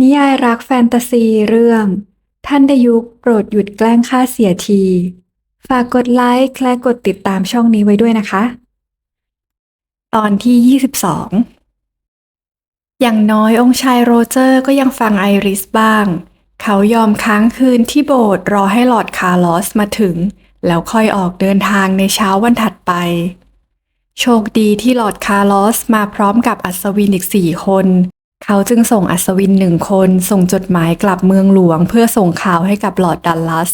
นิยายรักแฟนตาซีเรื่อง ท่านดยุคโปรดหยุดแกล้งข้าเสียที ฝากกดไลค์และกดติดตามช่องนี้ไว้ด้วยนะคะ ตอนที่ 22 อย่างน้อยองค์ชายโรเจอร์ก็ยังฟังไอริสบ้าง เขายอมค้างคืนที่โบสถ์รอให้หลอดคาร์ลอสมาถึง แล้วค่อยออกเดินทางในเช้าวันถัดไป โชคดีที่หลอดคาร์ลอสมาพร้อมกับอัศวินอีกสี่คน เขาจึงส่งอัศวินหนึ่งคนส่งจดหมายกลับเมืองหลวง เพื่อส่งข่าวให้กับลอร์ดดัลลัส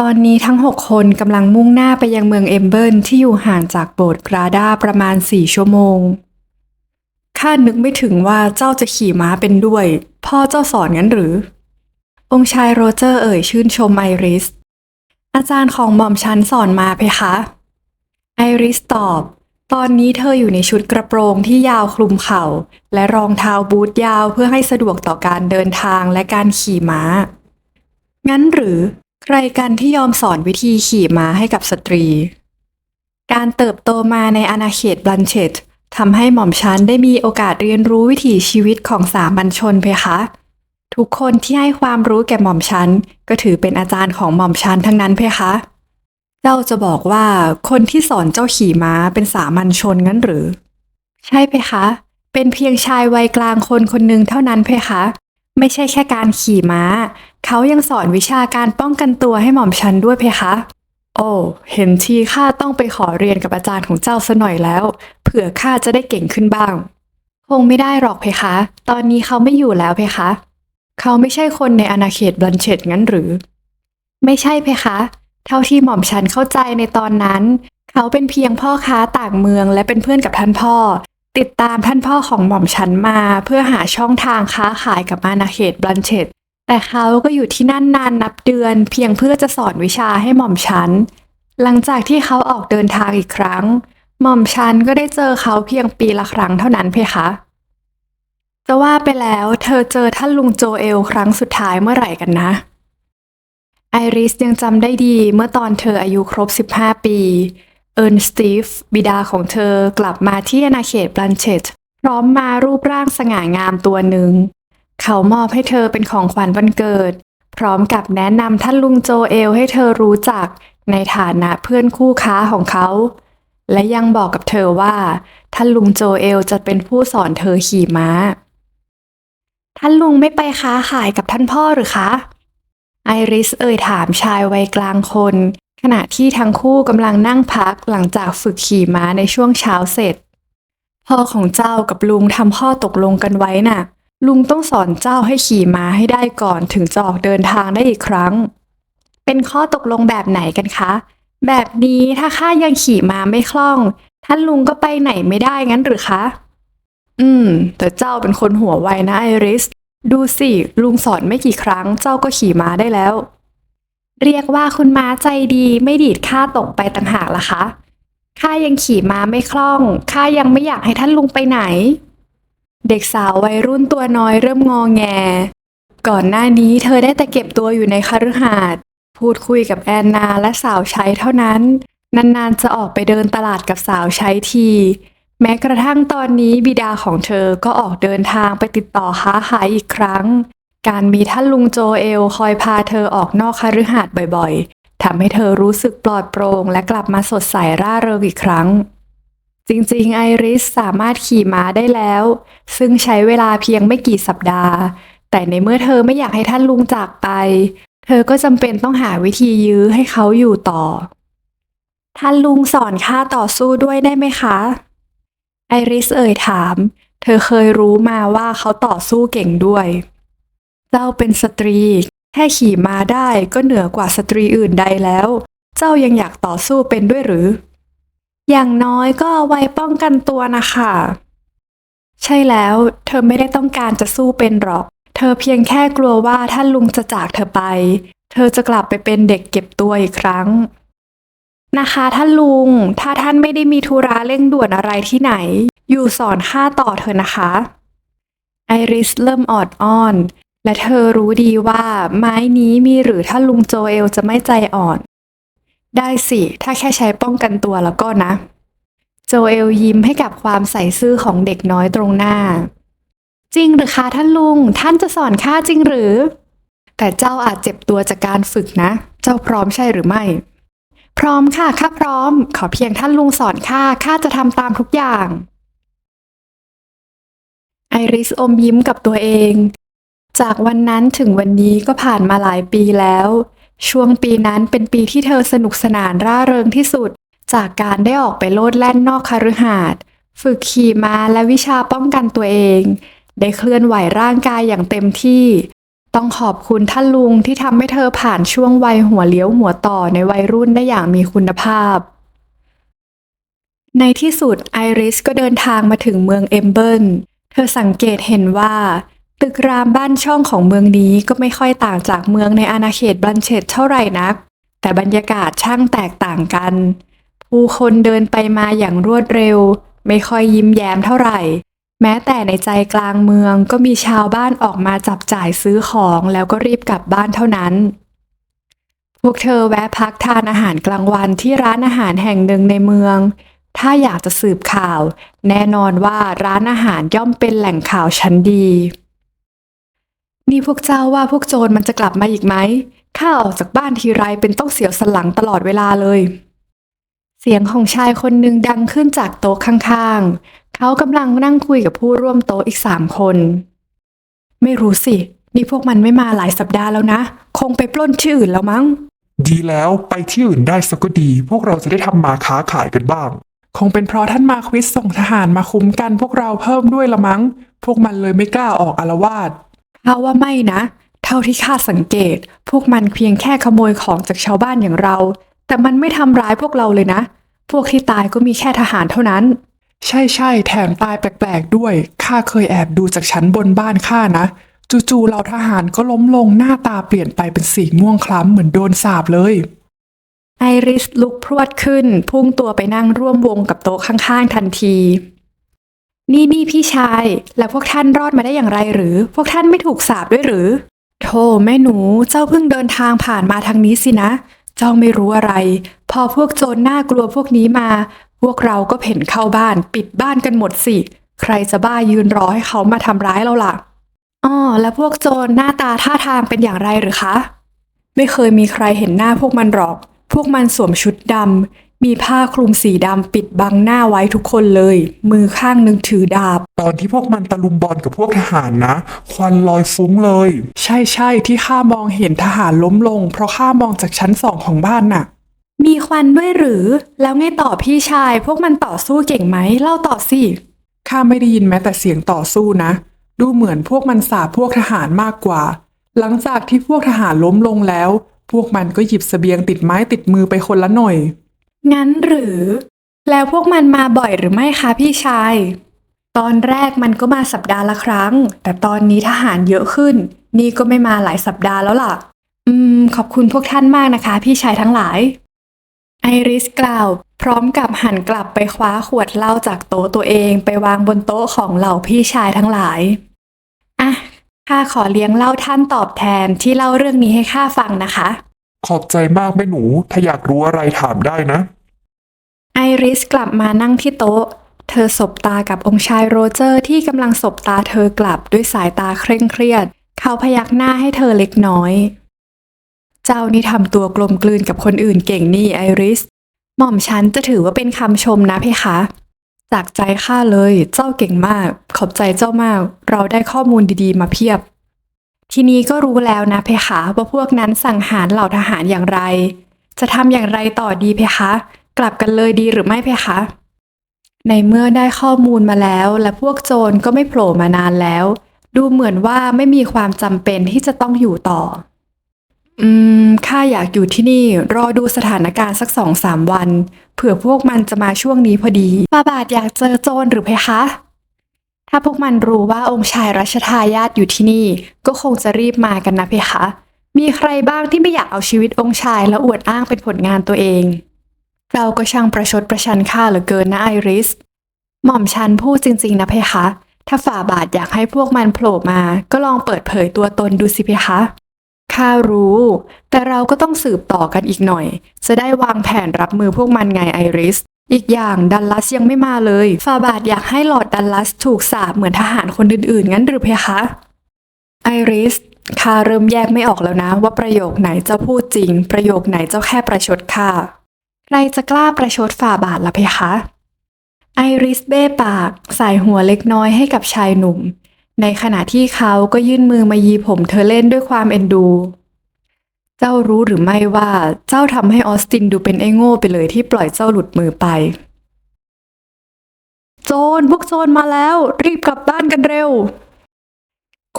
ตอนนี้ทั้งหกคนกำลังมุ่งหน้าไปยังเมืองเอมเบิร์นที่อยู่ห่างจากโบสถ์กราดาประมาณสี่ชั่วโมงข้านึกไม่ถึงว่าเจ้าจะขี่ม้าเป็นด้วย พ่อเจ้าสอนงั้นหรือ องค์ชายโรเจอร์เอ่ยชื่นชมไอริส อาจารย์ของหม่อมฉันสอนมาเพคะ ไอริสตอบ ตอนนี้เธออยู่ในชุดกระโปรงที่ยาวคลุมเข่า และรองเท้าบูทยาวเพื่อให้สะดวกต่อการเดินทางและการขี่ม้า งั้นหรือใครกันที่ยอมสอนวิธีขี่ม้าให้กับสตรี การเติบโตมาในอาณาเขตบลันเชตทำให้หม่อมฉันได้มีโอกาสเรียนรู้วิถีชีวิตของสามัญชนเพคะ ทุกคนที่ให้ความรู้แก่หม่อมฉันก็ถือเป็นอาจารย์ของหม่อมฉันทั้งนั้นเพคะ เจ้าจะบอกว่าคนที่สอนเจ้าขี่ม้าเป็นสามัญชนงั้นหรือ ใช่เพคะ เป็นเพียงชายวัยกลางคนคนหนึ่งเท่านั้นเพคะ ไม่ใช่แค่การขี่ม้า เขายังสอนวิชาการป้องกันตัวให้หม่อมฉันด้วยเพคะ โอ้ เห็นทีข้าต้องไปขอเรียนกับอาจารย์ของเจ้าซะหน่อยแล้ว เผื่อข้าจะได้เก่งขึ้นบ้าง คงไม่ได้หรอกเพคะ ตอนนี้เขาไม่อยู่แล้วเพคะ เขาไม่ใช่คนในอาณาเขตบลันเชตงั้นหรือ ไม่ใช่เพคะ เท่าที่หม่อมฉันเข้าใจในตอนนั้น เขาเป็นเพียงพ่อค้าต่างเมืองและเป็นเพื่อนกับท่านพ่อ ติดตามท่านพ่อของหม่อมฉันมาเพื่อหาช่องทางค้าขายกับอาณาเขตบลันเชตแต่เขาก็อยู่ที่นั่นนานนับเดือน เพียงเพื่อจะสอนวิชาให้หม่อมฉัน หลังจากที่เขาออกเดินทางอีกครั้ง หม่อมฉันก็ได้เจอเขาเพียงปีละครั้งเท่านั้นเพคะจะว่าไปแล้ว เธอเจอท่านลุงโจเอลครั้งสุดท้ายเมื่อไหร่กันนะ ไอริสยังจำได้ดีเมื่อตอนเธออายุครบ 15 ปี เอิร์นสตีฟบิดาของเธอกลับมาที่อาณาเขตบลันเชตพร้อมมารูปร่างสง่างามตัวหนึ่ง เขามอบให้เธอเป็นของขวัญวันเกิด พร้อมกับแนะนำท่านลุงโจเอลให้เธอรู้จักในฐานะเพื่อนคู่ค้าของเขา และยังบอกกับเธอว่า ท่านลุงโจเอลจะเป็นผู้สอนเธอขี่ม้า ท่านลุงไม่ไปค้าขายกับท่านพ่อหรือคะ ไอริสเอ่ยถามชายวัยกลางคน ขณะที่ทั้งคู่กำลังนั่งพักหลังจากฝึกขี่ม้าในช่วงเช้าเสร็จ พ่อของเจ้ากับลุงทำข้อตกลงกันไว้น่ะ ลุงต้องสอนเจ้าให้ขี่ม้าให้ได้ก่อนถึงจะออกเดินทางได้อีกครั้ง เป็นข้อตกลงแบบไหนกันคะ แบบนี้ถ้าข้ายังขี่ม้าไม่คล่อง ท่านลุงก็ไปไหนไม่ได้งั้นหรือคะ อืม แต่เจ้าเป็นคนหัวไวนะไอริส ดูสิ ลุงสอนไม่กี่ครั้งเจ้าก็ขี่ม้าได้แล้ว เรียกว่าคุณม้าใจดีไม่ดีดข้าตกไปต่างหากล่ะคะข้ายังขี่ม้าไม่คล่องข้ายังไม่อยากให้ท่านลุงไปไหน เด็กสาววัยรุ่นตัวน้อยเริ่มงอแง ก่อนหน้านี้เธอได้แต่เก็บตัวอยู่ในคฤหาสน์พูดคุยกับแอนนาและสาวใช้เท่านั้น นานๆจะออกไปเดินตลาดกับสาวใช้ที แม้กระทั่งตอนนี้บิดาของเธอก็ออกเดินทางไปติดต่อค้าขายอีกครั้ง การมีท่านลุงโจเอลคอยพาเธอออกนอกคฤหาสน์บ่อยๆทำให้เธอรู้สึกปลอดโปร่งและกลับมาสดใสร่าเริงอีกครั้ง จริงๆ ไอริสสามารถขี่ม้าได้แล้ว ซึ่งใช้เวลาเพียงไม่กี่สัปดาห์ แต่ในเมื่อเธอไม่อยากให้ท่านลุงจากไป เธอก็จำเป็นต้องหาวิธียื้อให้เขาอยู่ต่อ ท่านลุงสอนข้าต่อสู้ด้วยได้ไหมคะ ไอริสเอ่ยถาม เธอเคยรู้มาว่าเขาต่อสู้เก่งด้วย เจ้าเป็นสตรี แค่ขี่ม้าได้ก็เหนือกว่าสตรีอื่นใดแล้ว เจ้ายังอยากต่อสู้เป็นด้วยหรือ อย่างน้อยก็ไว้ป้องกันตัวนะคะ ใช่แล้ว เธอไม่ได้ต้องการจะสู้เป็นหรอก เธอเพียงแค่กลัวว่าท่าลุงจะจากเธอไป เธอจะกลับไปเป็นเด็กเก็บตัวอีกครั้ง นะคะท่านลุง ถ้าท่านไม่ได้มีธุระเร่งด่วนอะไรที่ไหน อยู่สอนข้าต่อเธอะนะคะ ไอริสเริ่มออดอ้อน และเธอรู้ดีว่าไม้นี้มีหรือท่านลุงโจเอลจะไม่ใจอ่อน ได้สิ ถ้าแค่ใช้ป้องกันตัวแล้วก็นะ โจเอลยิ้มให้กับความใส่ซื่อของเด็กน้อยตรงหน้า จริงหรือคะท่านลุง ท่านจะสอนข้าจริงหรือ แต่เจ้าอาจเจ็บตัวจากการฝึกนะ เจ้าพร้อมใช่หรือไม่ พร้อมค่ะข้าพร้อม ขอเพียงท่านลุงสอนข้าข้าจะทำตามทุกอย่าง ไอริสอมยิ้มกับตัวเอง จากวันนั้นถึงวันนี้ก็ผ่านมาหลายปีแล้ว ช่วงปีนั้นเป็นปีที่เธอสนุกสนานร่าเริงที่สุด จากการได้ออกไปโลดแล่นนอกคฤหาสน์ฝึกขี่ม้าและวิชาป้องกันตัวเอง ได้เคลื่อนไหวร่างกายอย่างเต็มที่ ต้องขอบคุณท่านลุงที่ทำให้เธอผ่านช่วงวัยหัวเลี้ยวหัวต่อในวัยรุ่นได้อย่างมีคุณภาพ ในที่สุดไอริสก็เดินทางมาถึงเมืองเอมเบิลเธอสังเกตเห็นว่า ตึกรามบ้านช่องของเมืองนี้ก็ไม่ค่อยต่างจากเมืองในอาณาเขตบรันเชตเท่าไหร่นัก แต่บรรยากาศช่างแตกต่างกัน ผู้คนเดินไปมาอย่างรวดเร็ว ไม่ค่อยยิ้มแย้มเท่าไหร่ แม้แต่ในใจกลางเมืองก็มีชาวบ้านออกมาจับจ่ายซื้อของแล้วก็รีบกลับบ้านเท่านั้น พวกเธอแวะพักทานอาหารกลางวันที่ร้านอาหารแห่งหนึ่งในเมือง ถ้าอยากจะสืบข่าว แน่นอนว่าร้านอาหารย่อมเป็นแหล่งข่าวชั้นดี นี่พวกเจ้าว่าพวกโจรมันจะกลับมาอีกไหมข้าออกจากบ้านทีไรเป็นต้องเสียวสลังตลอดเวลาเลย เสียงของชายคนหนึ่งดังขึ้นจากโต๊ะข้างๆ เขากำลังนั่งคุยกับผู้ร่วมโต๊ะอีกสามคน ไม่รู้สิ นี่พวกมันไม่มาหลายสัปดาห์แล้วนะ คงไปปล้นที่อื่นแล้วมั้ง ดีแล้วไปที่อื่นได้สักก็ดี พวกเราจะได้ทำมาค้าขายกันบ้าง คงเป็นเพราะท่านมาควิสส่งทหารมาคุ้มกันพวกเราเพิ่มด้วยละมั้ง พวกมันเลยไม่กล้าออกอารวาสข้าว่าไม่นะ เท่าที่ข้าสังเกต พวกมันเพียงแค่ขโมยของจากชาวบ้านอย่างเรา แต่มันไม่ทำร้ายพวกเราเลยนะ พวกที่ตายก็มีแค่ทหารเท่านั้น ใช่ใช่แถมตายแปลกๆด้วย ข้าเคยแอบดูจากชั้นบนบ้านข้านะ จู่ๆเราทหารก็ล้มลงหน้าตาเปลี่ยนไปเป็นสีม่วงคล้ำเหมือนโดนสาบเลย ไอริสลุกพรวดขึ้น พุ่งตัวไปนั่งร่วมวงกับโต๊ะข้างๆทันที นี่นี่พี่ชาย แล้วพวกท่านรอดมาได้อย่างไรหรือ พวกท่านไม่ถูกสาบด้วยหรือ โธ่แม่หนูเจ้าเพิ่งเดินทางผ่านมาทางนี้สินะ เจ้าไม่รู้อะไร พอพวกโจรน่ากลัวพวกนี้มา พวกเราก็เพ่นเข้าบ้าน ปิดบ้านกันหมดสิ ใครจะบ้ายืนรอให้เขามาทำร้ายเราล่ะอ้อแล้วพวกโจรหน้าตาท่าทางเป็นอย่างไรหรือคะ ไม่เคยมีใครเห็นหน้าพวกมันหรอก พวกมันสวมชุดดำมีผ้าคลุมสีดำปิดบังหน้าไว้ทุกคนเลย มือข้างหนึ่งถือดาบ ตอนที่พวกมันตะลุมบอลกับพวกทหารนะ ควันลอยฟุ้งเลย ใช่ใช่ๆที่ข้ามองเห็นทหารล้มลง เพราะข้ามองจากชั้นสองของบ้านน่ะ มีควันด้วยหรือ แล้วไงต่อพี่ชาย พวกมันต่อสู้เก่งไหม เล่าต่อสิ ข้าไม่ได้ยินแม้แต่เสียงต่อสู้นะ ดูเหมือนพวกมันสาบพวกทหารมากกว่า หลังจากที่พวกทหารล้มลงแล้ว พวกมันก็หยิบเสบียงติดไม้ติดมือไปคนละหน่อย งั้นหรือ แล้วพวกมันมาบ่อยหรือไม่คะพี่ชาย ตอนแรกมันก็มาสัปดาห์ละครั้ง แต่ตอนนี้ทหารเยอะขึ้น นี่ก็ไม่มาหลายสัปดาห์แล้วล่ะ อืม ขอบคุณพวกท่านมากนะคะ พี่ชายทั้งหลาย ไอริสกล่าว พร้อมกับหันกลับไปคว้าขวดเหล้าจากโต๊ะตัวเองไปวางบนโต๊ะของเหล่าพี่ชายทั้งหลาย อะ ข้าขอเลี้ยงเหล้าท่านตอบแทนที่เล่าเรื่องนี้ให้ข้าฟังนะคะ ขอบใจมากแม่หนู ถ้าอยากรู้อะไรถามได้นะ ไอริสกลับมานั่งที่โต๊ะ เธอสบตากับองค์ชายโรเจอร์ที่กำลังสบตาเธอกลับด้วยสายตาเคร่งเครียด เขาพยักหน้าให้เธอเล็กน้อย เจ้านี่ทำตัวกลมกลืนกับคนอื่นเก่งนี่ไอริส หม่อมฉันจะถือว่าเป็นคำชมนะเพคะ จากใจข้าเลยเจ้าเก่งมาก ขอบใจเจ้ามาก เราได้ข้อมูลดีๆ มาเพียบ ทีนี้ก็รู้แล้วนะเพคะว่าพวกนั้นสั่งหารเหล่าทหารอย่างไร จะทำอย่างไรต่อดีเพคะ กลับกันเลยดีหรือไม่เพคะ ในเมื่อได้ข้อมูลมาแล้ว และพวกโจรก็ไม่โผล่มานานแล้ว ดูเหมือนว่าไม่มีความจำเป็นที่จะต้องอยู่ต่อ อืม ข้าอยากอยู่ที่นี่ รอดูสถานการณ์สักสองสามวัน เผื่อพวกมันจะมาช่วงนี้พอดีฟาบาทอยากเจอโจรหรือเพคะ ถ้าพวกมันรู้ว่าองค์ชายรัชทายาทอยู่ที่นี่ ก็คงจะรีบมากันนะเพคะ มีใครบ้างที่ไม่อยากเอาชีวิตองค์ชายและอวดอ้างเป็นผลงานตัวเอง เราก็ช่างประชดประชันข้าเหลือเกินนะไอริส หม่อมฉันพูดจริง ๆ นะเพคะ ถ้าฝ่าบาทอยากให้พวกมันโผล่มา ก็ลองเปิดเผยตัวตนดูสิเพคะ ข้ารู้ แต่เราก็ต้องสืบต่อกันอีกหน่อย จะได้วางแผนรับมือพวกมันไงไอริส อีกอย่างดัลลัสยังไม่มาเลย ฟาบาทอยากให้หลอดดัลลัสถูกสาปเหมือนทหารคนอื่นๆ งั้นหรือเพคะไอริสข้าเริ่มแยกไม่ออกแล้วนะ ว่าประโยคไหนเจ้าพูดจริง ประโยคไหนเจ้าแค่ประชดข้าใครจะกล้าประชดฝ่าบาทล่ะเพคะไอริสเบ้ปากใส่หัวเล็กน้อยให้กับชายหนุ่ม ในขณะที่เขาก็ยื่นมือมายีผมเธอเล่นด้วยความเอ็นดู เจ้ารู้หรือไม่ว่าเจ้าทำให้ออสตินดูเป็นไอ้โง่ไปเลยที่ปล่อยเจ้าหลุดมือไป โจรพวกโจรมาแล้ว รีบกลับบ้านกันเร็ว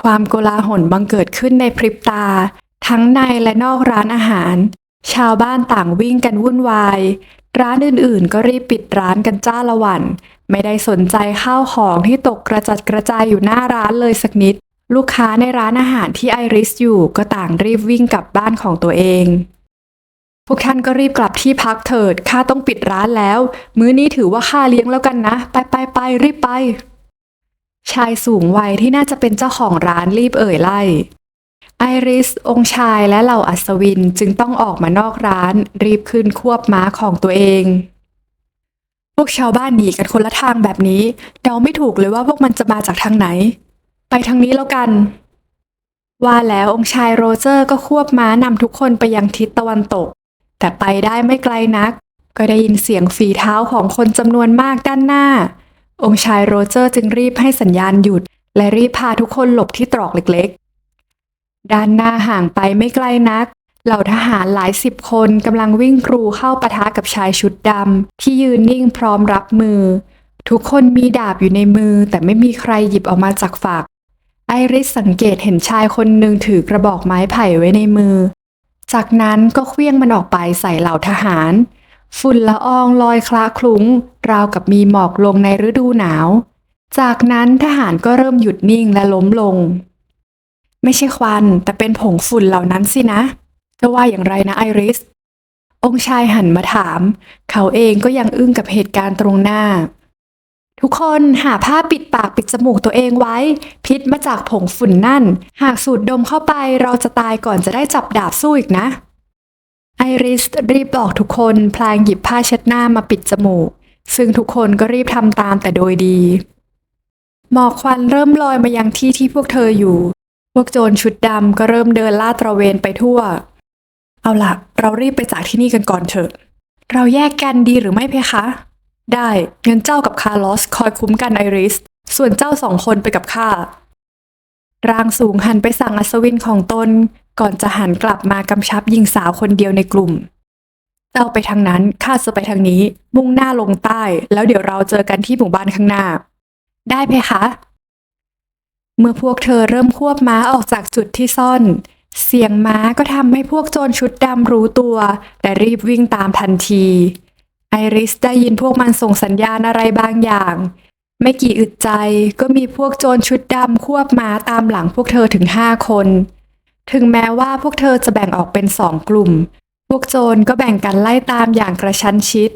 ความโกลาหลบังเกิดขึ้นในพริบตา ทั้งในและนอกร้านอาหาร ชาวบ้านต่างวิ่งกันวุ่นวาย ร้านอื่นๆ ก็รีบปิดร้านกันจ้าละวัน ไม่ได้สนใจข้าวของที่ตกกระจัดกระจายอยู่หน้าร้านเลยสักนิด ลูกค้าในร้านอาหารที่ไอริสอยู่ก็ต่างรีบวิ่งกลับบ้านของตัวเอง พวกท่านก็รีบกลับที่พักเถิดข้าต้องปิดร้านแล้ว มื้อนี้ถือว่าข้าเลี้ยงแล้วกันนะ ไปไปไปรีบไป ชายสูงวัยที่น่าจะเป็นเจ้าของร้านรีบเอ่ยไล่ไอริส องชายและเหล่าอัศวินจึงต้องออกมานอกร้าน รีบขึ้นควบม้าของตัวเอง วกชาวบ้านหนีกันคนละทางแบบนี้ เดาไม่ถูกเลยว่าพวกมันจะมาจากทางไหน ไปทางนี้แล้วกัน ว่าแล้วองค์ชายโรเจอร์ก็ควบม้านำทุกคนไปยังทิศตะวันตก แต่ไปได้ไม่ไกลนัก ก็ได้ยินเสียงฝีเท้าของคนจำนวนมากด้านหน้า องค์ชายโรเจอร์จึงรีบให้สัญญาณหยุด และรีบพาทุกคนหลบที่ตรอกเล็กๆ ด้านหน้าห่างไปไม่ไกลนัก เหล่าทหารหลายสิบคนกำลังวิ่งกรูเข้าปะทะกับชายชุดดำที่ยืนนิ่งพร้อมรับมือ ทุกคนมีดาบอยู่ในมือ แต่ไม่มีใครหยิบออกมาจากฝัก ไอริสสังเกตเห็นชายคนหนึ่งถือกระบอกไม้ไผ่ไว้ในมือ จากนั้นก็เคลี้ยงมันออกไปใส่เหล่าทหาร ฝุ่นละอองลอยคละคลุ้ง ราวกับมีหมอกลงในฤดูหนาว จากนั้นทหารก็เริ่มหยุดนิ่งและล้มลง ไม่ใช่ควันแต่เป็นผงฝุ่นเหล่านั้นสินะ จะว่าอย่างไรนะไอริส องค์ชายหันมาถาม เขาเองก็ยังอึ้งกับเหตุการณ์ตรงหน้า ทุกคนหาผ้าปิดปากปิดจมูกตัวเองไว้ พิษมาจากผงฝุ่นนั่น หากสูดดมเข้าไปเราจะตายก่อนจะได้จับดาบสู้อีกนะ ไอริสรีบบอกทุกคนพลางหยิบผ้าเช็ดหน้ามาปิดจมูก ซึ่งทุกคนก็รีบทำตามแต่โดยดีหมอกควันเริ่มลอยมายังที่ที่พวกเธออยู่ พวกโจรชุดดำก็เริ่มเดินลาดตระเวนไปทั่ว เอาล่ะเรารีบไปจากที่นี่กันก่อนเถอะ เราแยกกันดีหรือไม่เพคะ ได้เงั้นเจ้ากับคาร์ลอสคอยคุ้มกันไอริส ส่วนเจ้าสองคนไปกับข้าร่างสูงหันไปสั่งอัศวินของตน ก่อนจะหันกลับมากำชับหญิงสาวคนเดียวในกลุ่ม เจ้าไปทางนั้นข้าจะไปทางนี้ มุ่งหน้าลงใต้ แล้วเดี๋ยวเราเจอกันที่หมู่บ้านข้างหน้า ได้เพคะ เมื่อพวกเธอเริ่มควบม้าออกจากจุดที่ซ่อน เสียงม้าก็ทำให้พวกโจรชุดดำรู้ตัว และรีบวิ่งตามทันที ไอริสได้ยินพวกมันส่งสัญญาณอะไรบางอย่าง ไม่กี่อึดใจก็มีพวกโจรชุดดำควบม้าตามหลังพวกเธอถึงห้าคน ถึงแม้ว่าพวกเธอจะแบ่งออกเป็นสองกลุ่ม พวกโจรก็แบ่งกันไล่ตามอย่างกระชั้นชิด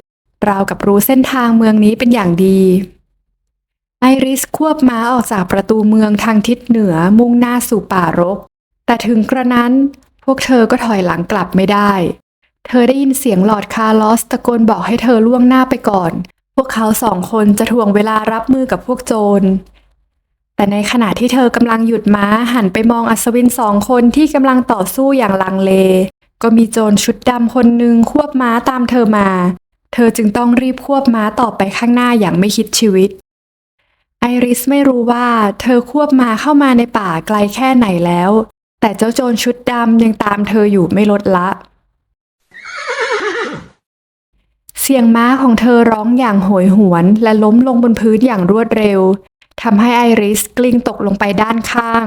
ราวกับรู้เส้นทางเมืองนี้เป็นอย่างดีไอริสควบม้าออกจากประตูเมืองทางทิศเหนือมุ่งหน้าสู่ป่ารก แต่ถึงกระนั้นพวกเธอก็ถอยหลังกลับไม่ได้ เธอได้ยินเสียงหลอดคาร์ลอสตะโกนบอกให้เธอล่วงหน้าไปก่อน พวกเขาสองคนจะทวงเวลารับมือกับพวกโจร แต่ในขณะที่เธอกำลังหยุดม้าหันไปมองอัศวินสองคนที่กำลังต่อสู้อย่างลังเล ก็มีโจรชุดดำคนหนึ่งควบม้าตามเธอมา เธอจึงต้องรีบควบม้าต่อไปข้างหน้าอย่างไม่คิดชีวิตไอริสไม่รู้ว่าเธอควบม้าเข้ามาในป่าไกลแค่ไหนแล้ว แต่เจ้าโจรชุดดำยังตามเธออยู่ไม่ลดละ เสียงม้าของเธอร้องอย่างโหยหวนและล้มลงบนพื้นอย่างรวดเร็วทำให้ไอริสกลิ้งตกลงไปด้านข้าง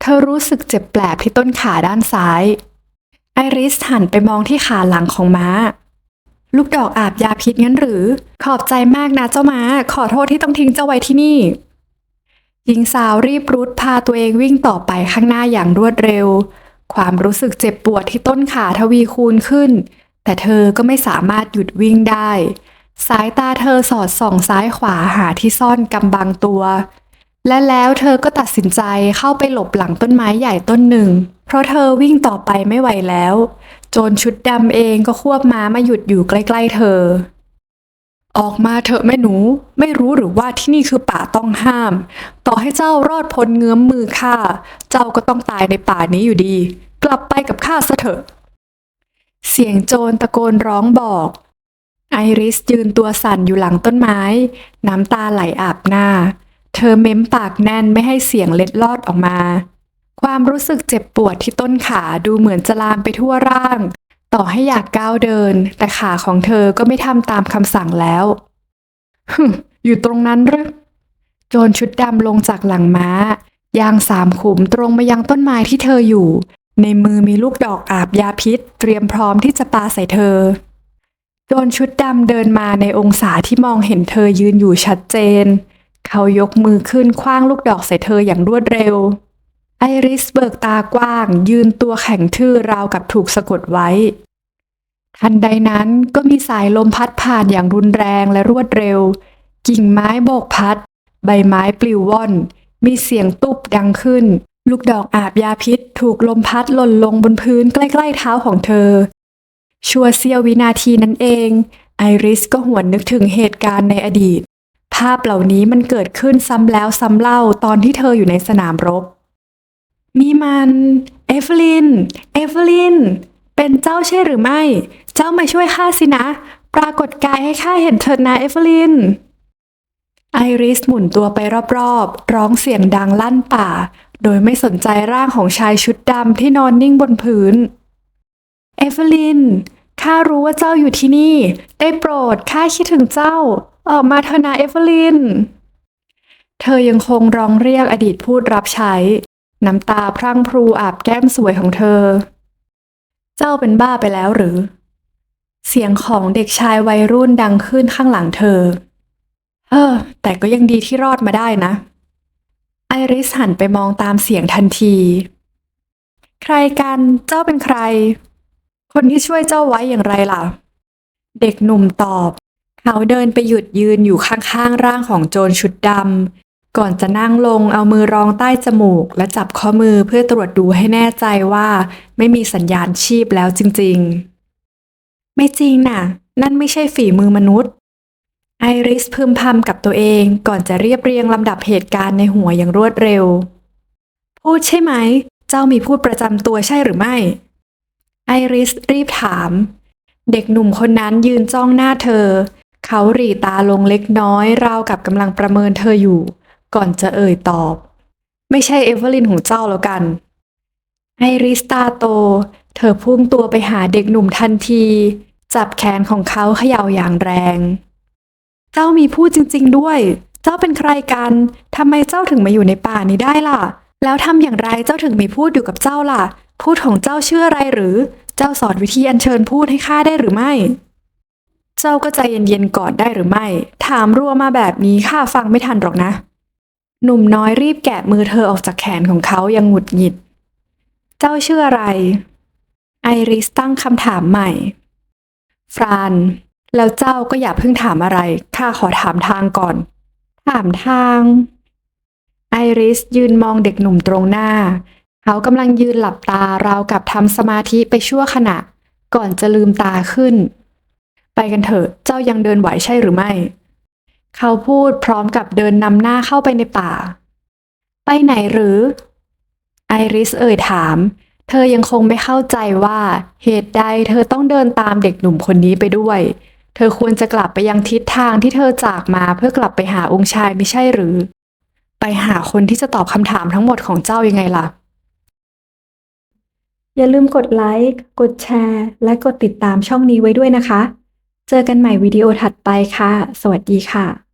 เธอรู้สึกเจ็บแปลบที่ต้นขาด้านซ้าย ไอริสหันไปมองที่ขาหลังของม้า ลูกดอกอาบยาพิษงั้นหรือ ขอบใจมากนะเจ้าม้า ขอโทษที่ต้องทิ้งเจ้าไว้ที่นี่ ญิงสาวรีบรุดพาตัวเองวิ่งต่อไปข้างหน้าอย่างรวดเร็ว ความรู้สึกเจ็บปวดที่ต้นขาทวีคูณขึ้น แต่เธอก็ไม่สามารถหยุดวิ่งได้ สายตาเธอสอดส่องซ้ายขวาหาที่ซ่อนกำบังตัว และแล้วเธอก็ตัดสินใจเข้าไปหลบหลังต้นไม้ใหญ่ต้นหนึ่ง เพราะเธอวิ่งต่อไปไม่ไหวแล้ว โจรชุดดำเองก็ควบม้ามาหยุดอยู่ใกล้ ๆ เธอ ออกมาเถอะแม่หนู ไม่รู้หรือว่าที่นี่คือป่าต้องห้าม ต่อให้เจ้ารอดพ้นเงื้อมมือข้า เจ้าก็ต้องตายในป่านี้อยู่ดี กลับไปกับข้าซะเถอะ เสียงโจรตะโกนร้องบอก ไอริสยืนตัวสั่นอยู่หลังต้นไม้ น้ำตาไหลอาบหน้า เธอเม้มปากแน่นไม่ให้เสียงเล็ดลอดออกมา ความรู้สึกเจ็บปวดที่ต้นขาดูเหมือนจะลามไปทั่วร่าง ต่อให้อยากก้าวเดิน แต่ขาของเธอก็ไม่ทำตามคำสั่งแล้วฮึอยู่ตรงนั้นหรือโจรชุดดำลงจากหลังม้า ยางสามขุมตรงมายังต้นไม้ที่เธออยู่ ในมือมีลูกดอกอาบยาพิษ เตรียมพร้อมที่จะปาใส่เธอ โจรชุดดำเดินมาในองศาที่มองเห็นเธอยืนอยู่ชัดเจน เขายกมือขึ้นคว้างลูกดอกใส่เธออย่างรวดเร็ว ไอริสเบิกตากว้าง ยืนตัวแข็งทื่อราวกับถูกสะกดไว้ ทันใดนั้นก็มีสายลมพัดผ่านอย่างรุนแรงและรวดเร็ว กิ่งไม้โบกพัด ใบไม้ปลิวว่อน มีเสียงตุบดังขึ้น ลูกดอกอาบยาพิษ ถูกลมพัดหล่นลงบนพื้นใกล้ๆเท้าของเธอ ชั่วเสี้ยววินาทีนั้นเอง ไอริสก็หวนนึกถึงเหตุการณ์ในอดีต ภาพเหล่านี้มันเกิดขึ้นซ้ำแล้วซ้ำเล่าตอนที่เธออยู่ในสนามรบ นี่มันเอฟลิน เอฟลิน เป็นเจ้าใช่หรือไม่ เจ้ามาช่วยข้าสินะ ปรากฏกายให้ข้าเห็นเถิดนะเอฟลิน ไอริสหมุนตัวไปรอบๆ ร้องเสียงดังลั่นป่า โดยไม่สนใจร่างของชายชุดดำที่นอนนิ่งบนพื้น เอฟลิน ข้ารู้ว่าเจ้าอยู่ที่นี่ ได้โปรดข้าคิดถึงเจ้า ออกมาเถอะนะเอฟลินเธอยังคงร้องเรียกอดีตพูดรับใช้ น้ำตาพรั่งพรูอาบแก้มสวยของเธอ เจ้าเป็นบ้าไปแล้วหรือ เสียงของเด็กชายวัยรุ่นดังขึ้นข้างหลังเธอ เออ แต่ก็ยังดีที่รอดมาได้นะ ไอริสหันไปมองตามเสียงทันที ใครกัน เจ้าเป็นใคร คนที่ช่วยเจ้าไว้อย่างไรล่ะ เด็กหนุ่มตอบ เขาเดินไปหยุดยืนอยู่ข้างๆร่างของโจรชุดดำ ก่อนจะนั่งลงเอามือรองใต้จมูก และจับข้อมือเพื่อตรวจดูให้แน่ใจว่า ไม่มีสัญญาณชีพแล้วจริงๆ ไม่จริงน่ะ นั่นไม่ใช่ฝีมือมนุษย์ ไอริสพึมพำกับตัวเองก่อนจะเรียบเรียงลำดับเหตุการณ์ในหัวอย่างรวดเร็ว พูดใช่ไหม เจ้ามีพูดประจำตัวใช่หรือไม่ ไอริสรีบถาม เด็กหนุ่มคนนั้นยืนจ้องหน้าเธอ เขาหรีตาลงเล็กน้อยราวกับกำลังประเมินเธออยู่ ก่อนจะเอ่ยตอบ ไม่ใช่เอเวอร์ลินของเจ้าแล้วกัน ไอริสตาโต เธอพุ่งตัวไปหาเด็กหนุ่มทันที จับแขนของเขาเขย่าอย่างแรง เจ้ามีพูดจริง ๆ ด้วย เจ้าเป็นใครกันทำไมเจ้าถึงมาอยู่ในป่านี้ได้ล่ะ แล้วทำอย่างไรเจ้าถึงมีพูดอยู่กับเจ้าล่ะ พูดของเจ้าเชื่ออะไรหรือ เจ้าสอนวิธีอัญเชิญพูดให้ข้าได้หรือไม่เจ้าก็ใจเย็นๆก่อนได้หรือไม่ ถามรัวมาแบบนี้ข้าฟังไม่ทันหรอกนะ หนุ่มน้อยรีบแกะมือเธอออกจากแขนของเขาอยังหงุดหงิด เจ้าชื่ออะไร ไอริสตั้งคำถามใหม่ ฟราน แล้วเจ้าก็อย่าเพิ่งถามอะไร ข้าขอถามทางก่อน ถามทาง ไอริสยืนมองเด็กหนุ่มตรงหน้า เขากำลังยืนหลับตาราวกับทำสมาธิไปชั่วขณะ ก่อนจะลืมตาขึ้น ไปกันเถอะ เจ้ายังเดินไหวใช่หรือไม่ เขาพูดพร้อมกับเดินนำหน้าเข้าไปในป่า ไปไหนหรือ ไอริสเอ่ยถาม เธอยังคงไม่เข้าใจว่าเหตุใดเธอต้องเดินตามเด็กหนุ่มคนนี้ไปด้วย เธอควรจะกลับไปยังทิศทางที่เธอจากมาเพื่อกลับไปหาองค์ชายไม่ใช่หรือ ไปหาคนที่จะตอบคำถามทั้งหมดของเจ้ายังไงล่ะ อย่าลืมกดไลค์ กดแชร์ และกดติดตามช่องนี้ไว้ด้วยนะคะ เจอกันใหม่วิดีโอถัดไปค่ะ สวัสดีค่ะ